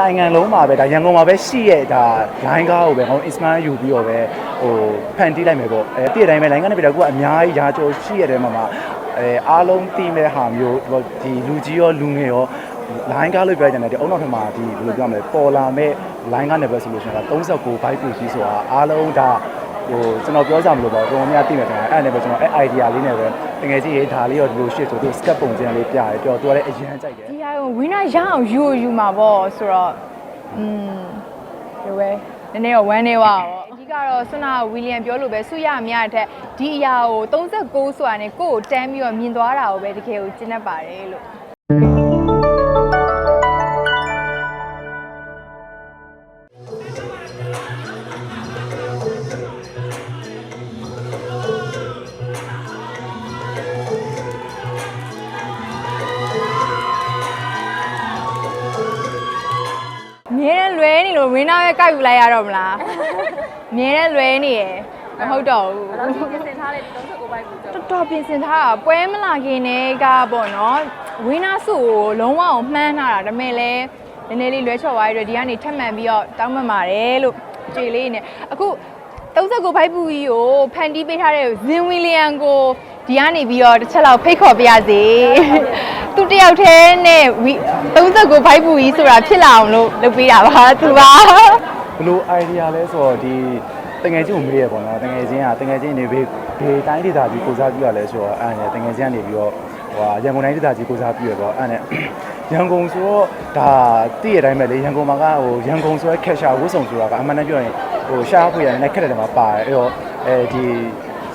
တနိုင်ငံလုံးမှာပဲဒါရန်ကုန်မှာပဲရှိရဲ့ဒါ line ကားကိုပဲဟော inspire ယူပြီးတော့ပဲဟိုဖန်တီးလိုက်မယ်ပေါ့အဲတည့်တိုင်းပဲ line ကနေပြီးတော့အခုကအများကြီးရာကျော်ရှိရတဲ့မှာမှာအဲအားလုံးတီးမဲ့ဟာမျိုးဟိုဒီလူကြီးရောလူငယ်ရော line ကားလို့ပြောကြတယ်ဒီအုံနောက်ထမှာဒီဘယ်လိုပြောမလဲပေါ်လာမဲ့ line ကနေပဲဆိုလို့ရှိရင်က39 byte ကိုကြီးဆိုတာအားလုံးဒါ ဟိုကျွန်တော်ပြောကြမလို့ပါတော်များသိမယ်ခင်ဗျာအဲ့ဒါနဲ့ပဲကျွန်တော်အဲ့ idea လေးနဲ့ပဲတကယ်ကြီးရေးဒါလေးရောဒီလိုရှစ်ဆိုသူ sketch ပုံစံလေးပြရတယ်ပြောသူကလည်းအရင်ကြိုက်တယ်ဒီဟာကိုဝင်းနာရအောင်ယူယူမှာပေါ့ဆိုတော့อืมဒီဝဲနည်းနည်းတော့ဝမ်းနေပါပေါ့အဓိကတော့ဆွနာဝီလီယံပြောလို့ပဲစုရမရတဲ့ဒီအရာကို39ဆိုတာနဲ့ကိုယ့်ကိုတန်းပြီးတော့မြင်သွားတာကိုပဲတကယ်ကိုကျင့်တတ်ပါတယ်လို့ ဝင်းနာပဲကြိုက်ယူလိုက်ရတော့မလားမြဲတဲ့လွဲနေရယ်မဟုတ်တော့ဘူးတော့ဒီပြင်ဆင်ထားတဲ့39ဘိုက်ကိုတော့တော်တော်ပြင်ဆင်ထားတာပွဲမလာခင်တည်းကပေါ့နော်ဝင်းနာစုကိုလုံးဝအောင်မှန်းထားတာဒါပေမဲ့လည်းနည်းနည်းလေးလွဲချော်သွားရတဲ့ဒီကနေထပ်မံပြီးတော့တောင်းပန်ပါတယ်လို့ကြွေလေးနဲ့အခု39ဘိုက်ပူကြီးကိုဖန်တီးပေးထားတဲ့ဇင်ဝီလီယံကိုဒီကနေပြီးတော့တစ်ချက်လောက်ဖိတ်ခေါ်ပြရစီသူတယောက်တည်းနဲ့ဝီ39ဘိုက်ပူကြီးဆိုတာဖြစ်လာအောင်လို့လုပ်ပေးတာပါသူပါဘလို့ idea လဲဆိုတော့ဒီတငယ်ချင်းကိုမေးရပေါ့နော်တငယ်ချင်းကတငယ်ချင်းနေဘေးဘေးတိုင်းဒေသကြီးကိုစားပြရလဲဆိုတော့အဲ့နဲ့တငယ်ချင်းကနေပြီးတော့ဟိုရန်ကုန်တိုင်းဒေသကြီးကိုစားပြရပေါ့အဲ့နဲ့ရန်ကုန်ဆိုတော့ဒါတည့်ရတိုင်းပဲလေရန်ကုန်မှာကဟိုရန်ကုန်ဆိုရဲခက်ရှာဝတ်ဆောင်ဆိုတာကအမှန်တမ်းပြောရင်ဟိုရှားဖွေရတယ်နဲ့ခက်တယ်မှာပါတယ်အဲ့တော့အဲဒီ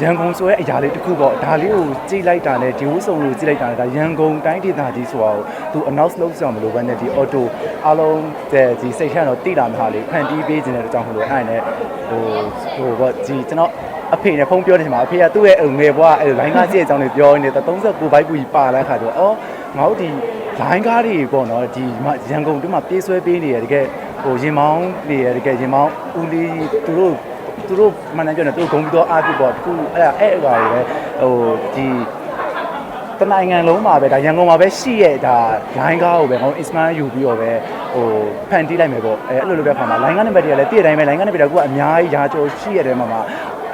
ရန်ကုန်ဆိုရဲအရာလေးတစ်ခုပေါ့ဒါလေးကိုကြိလိုက်တာနဲ့ဒီဝတ်ဆောင်လို့ကြိလိုက်တာနဲ့ဒါရန်ကုန်တိုင်းဒေသကြီးဆိုတာကိုသူ announce လုပ်ဆောင်မလို့ပဲနဲ့ဒီ auto အားလုံးတဲ့ဒီစိတ်ထက်တော့တိတာမှာလေဖန်တီးပေးခြင်းတဲ့အကြောင်းမလို့အဲ့နဲ့ဟိုဟိုပေါ့ဒီကျွန်တော်အဖေနဲ့ဖုန်းပြောနေမှာအဖေကသူ့ရဲ့ငယ်ဘွားအဲ့လိုင်းကားစီအကြောင်းတွေပြောနေတာ39ဘိုက်ပူကြီးပါလာခါကျတော့အော်ငါတို့ဒီလိုင်းကားတွေပေါ့နော်ဒီရန်ကုန်တွင်းမှာပြေးဆွဲပေးနေရတကယ်ဟိုရင်မောင်းနေရတကယ်ရင်မောင်းဦးလေးသူတို့ သူတို့မှန်တယ်ပြောနေသူတို့ဂုံပြီးတော့အားပြပေါ့အခုအဲ့အဲ့အကွာတွေပဲဟိုဒီတနိုင်ငံလုံးမှာပဲဒါရန်ကုန်မှာပဲရှိရဲ့ဒါ line ကားကိုပဲဟော inspire ယူပြီးတော့ပဲဟိုဖန်တီးလိုက်မယ်ပေါ့အဲအဲ့လိုလိုပဲခါမှာ line ကားနံပါတ်တွေကလည်းတည့်တိုင်းပဲ line ကားနံပါတ်တွေကအခုကအများကြီးရာကျော်ရှိရတဲ့မှာမှာ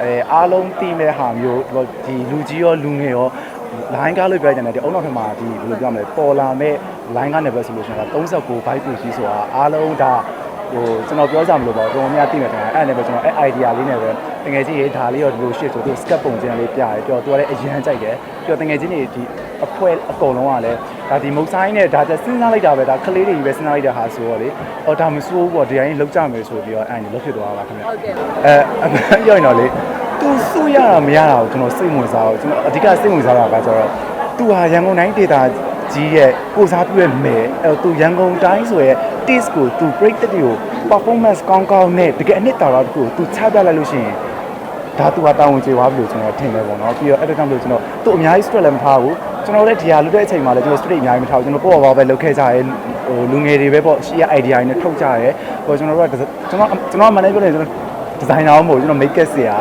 အဲအားလုံးတီးမဲ့ဟာမျိုးဟိုဒီလူကြီးရောလူငယ်ရော line ကားလို့ပြောကြတယ်ဒီအုံနောက်ထမှာဒီဘယ်လိုပြောမလဲပေါ်လာမဲ့ line ကားနံပါတ်ဆိုလို့ရှိရင်က39 byte ကိုကြီးဆိုတာအားလုံးဒါ ဟိုကျွန်တော်ပြောကြမလို့ပါတော်များသိမယ်ခင်ဗျာအဲ့ဒါနဲ့ပဲကျွန်တော်အဲ့ idea လေးနဲ့ပဲတကယ်ကြီးရေးဒါလေးရောဒီလိုရှစ်ဆိုသူ sketch ပုံစံလေးပြရတယ်ပြောသူကလည်းအရန်ကြိုက်တယ်ပြောတကယ်ကြီးနေဒီအဖွဲအကုန်လုံးကလည်းဒါဒီမုတ်ဆိုင်နဲ့ဒါ just စဉ်းစားလိုက်တာပဲဒါကလေးတွေကြီးပဲစဉ်းစားလိုက်တာဟာဆိုတော့လေအော်ဒါမစိုးဘူးပေါ့ဒီတိုင်းလောက်ကြမယ်ဆိုပြီးတော့အဲ့ဒါလောက်ဖြစ်သွားတာခင်ဗျာဟုတ်ကဲ့အဲအမှန်ပြောရင်တော့လေသူစုရတာမရတာကိုကျွန်တော်စိတ်ဝင်စားတော့ကျွန်တော်အဓိကစိတ်ဝင်စားတာကကျတော့သူဟာရန်ကုန်တိုင်းဒေသ ကြီးရဲ့ကိုစားပြုရဲ့မယ်အဲသူရန်ကုန်တိုင်းဆိုရဲ့ taste ကိုသူ break တဲ့ကို performance ကောင်းကောင်းနဲ့တကယ်အနှစ်သာရတစ်ခုကိုသူချပြလိုက်လို့ရှိရင်ဒါသူကတာဝန်ကျေသွားပြီလို့ကျွန်တော်ထင်တယ်ပေါ့နော်ပြီးတော့အဲ့ဒါကြောင့်မလို့ကျွန်တော်သူ့အများကြီး stress လည်းမထားဘူးကျွန်တော်လည်းဒီဟာလုပ်တဲ့အချိန်မှာလည်းကျွန်တော် stress အများကြီးမထားဘူးကျွန်တော်ပေါ့ပါပဲလုပ်ခဲ့ကြရဲဟိုလူငယ်တွေပဲပေါ့ရှိရ idea တွေနဲ့ထုတ်ကြရဲဟိုကျွန်တော်တို့ကကျွန်တော်ကျွန်တော် manager ပြောနေကျွန်တော် ဒီဇိုင်နာမဟုတ်ဘူးကျွန်တော် make up ဆရာ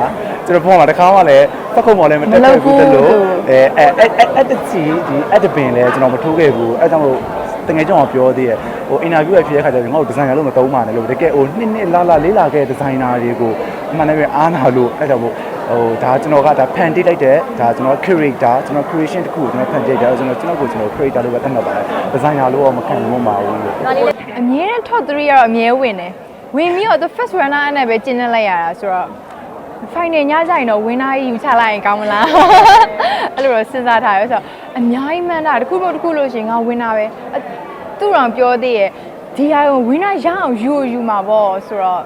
ကျွန်တော်ဘုံမှာတစ်ခါမှလည်းဖက်ခုံပေါ်လည်းမတက်ခဲ့ဘူးတလို့အဲအဲအဲအဲ့တချီဒီအဲ့တပင်လည်းကျွန်တော်မထိုးခဲ့ဘူးအဲကြောင့်မို့တကယ်ကြောင့်ပြောသေးရဟိုအင်တာဗျူးရဖြစ်တဲ့ခါကျတော့ငါ့ကိုဒီဇိုင်နာလို့မသုံးပါနဲ့လို့တကယ်ဟိုနှစ်နှစ်လာလာလေးလာခဲ့ဒီဇိုင်နာတွေကိုအမှန်တကယ်အားနာလို့အဲကြောင့်မို့ဟိုဒါကျွန်တော်ကဒါဖန်တီးလိုက်တဲ့ဒါကျွန်တော် character ကျွန်တော် creation တစ်ခုကိုကျွန်တော်ဖန်တီးတယ်ကျွန်တော်ကျွန်တော်ကိုကျွန်တော် creator လို့ပဲသတ်မှတ်ပါတယ်ဒီဇိုင်နာလို့တော့မခံဘူးမပါဘူးလို့ဒါလေးလည်းအမြဲတမ်း top 3ကတော့အမြဲဝင်တယ် ဝင်ပြီးတော့ the first runner နဲ့ပဲကျင်းနေလိုက်ရတာဆိုတော့ final ညကြရင်တော့ winner ကြီးယူချလိုက်ရင်ကောင်းမလားအဲ့လိုတော့စဉ်းစားထားရဆိုတော့အများကြီးမှန်းတာတစ်ခုလို့တစ်ခုလို့ရှင်ငါ winner ပဲသူ့တော်ပြောသေးရဲ့ဒီဟာကို winner ရအောင်ယူယူမှာပေါ့ဆိုတော့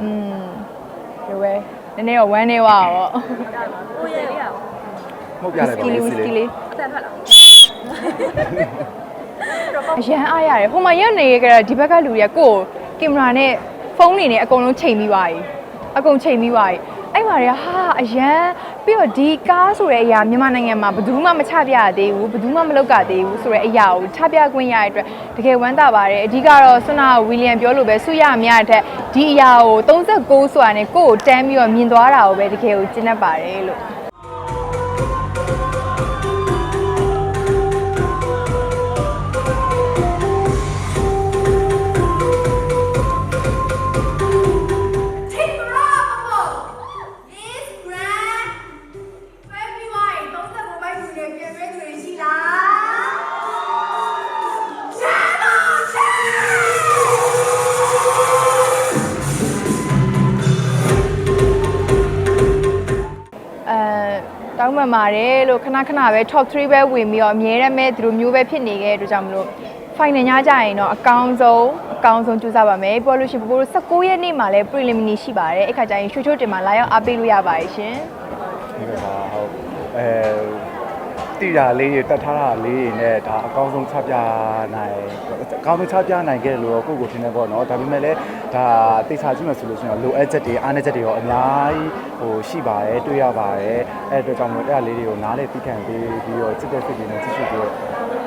อืมဒီပဲနည်းနည်းတော့ဝမ်းနေပါတော့ကိုရဲ့ရအောင်ဟုတ်ပြလိုက်ပါဦးစီလေးအဆက်ထွက်လာအရန်အားရတယ်ဟိုမှာရနေရကြတာဒီဘက်ကလူတွေကကိုယ်ကင်မရာနဲ့ ဖုန်းတွေနဲ့အကုန်လုံးချိန်ပြီးပါပြီအကုန်ချိန်ပြီးပါပြီအဲ့မှာတွေကဟာအရန်ပြီးတော့ဒီကားဆိုတဲ့အရာမြန်မာနိုင်ငံမှာဘယ်သူမှမချပြရသေးဘူးဘယ်သူမှမလုပ်ကြသေးဘူးဆိုတဲ့အရာကိုချပြခွင့်ရတဲ့အတွက်တကယ်ဝမ်းသာပါတယ်အဓိကတော့ဆွနာဝီလီယံပြောလို့ပဲစုရမရတဲ့ဒီအရာကို39ဆိုတာနဲ့ကိုယ့်ကိုတန်းပြီးတော့မြင်သွားတာကိုပဲတကယ်ကိုကျင့်တတ်ပါတယ်လို့ ဆုံးမှတ်ပါတယ်လို့ခဏခဏပဲ top 3ပဲဝင်ပြီးတော့အမြဲတမ်းပဲဒီလိုမျိုးပဲဖြစ်နေခဲ့တဲ့အတွက်ကြောင့်မလို့ final ညကြရင်တော့အကောင်းဆုံးအကောင်းဆုံးကြိုးစားပါမယ်ပြောလို့ရှိရင်ပို့ပို့19ရက်နေ့မှာလည်း preliminary ရှိပါတယ်အဲ့ခါကျရင်ရွှေချိုးတင်မှာလာရောက်အားပေးလို့ရပါတယ်ရှင်ဒီကပါဟုတ်အဲ တိတာလေးတွေတတ်ထားတာလေးတွေနဲ့ဒါအကောင်းဆုံးချပြနိုင်အကောင်းဆုံးချပြနိုင်ခဲ့လို့ကိုယ့်ကိုယ်ထင်တယ်ပေါ့နော်ဒါပေမဲ့လည်းဒါတိတ်ချကြည့်မှဆိုလို့ရှိရင်လိုအပ်ချက်တွေအားနည်းချက်တွေရောအများကြီးဟိုရှိပါတယ်တွေ့ရပါတယ်အဲ့အတွက်ကြောင့်မို့အဲ့ဒါလေးတွေကိုနားလေသိခံပေးပြီးတော့စစ်တဲ့ဖြစ်ပြီးတော့ကြည့်ရှုပြီးတော့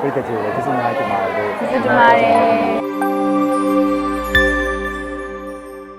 ပြည်သက်ကြီးကိုကျေးဇူးများတင်ပါတယ်လို့ကျေးဇူးတင်ပါတယ်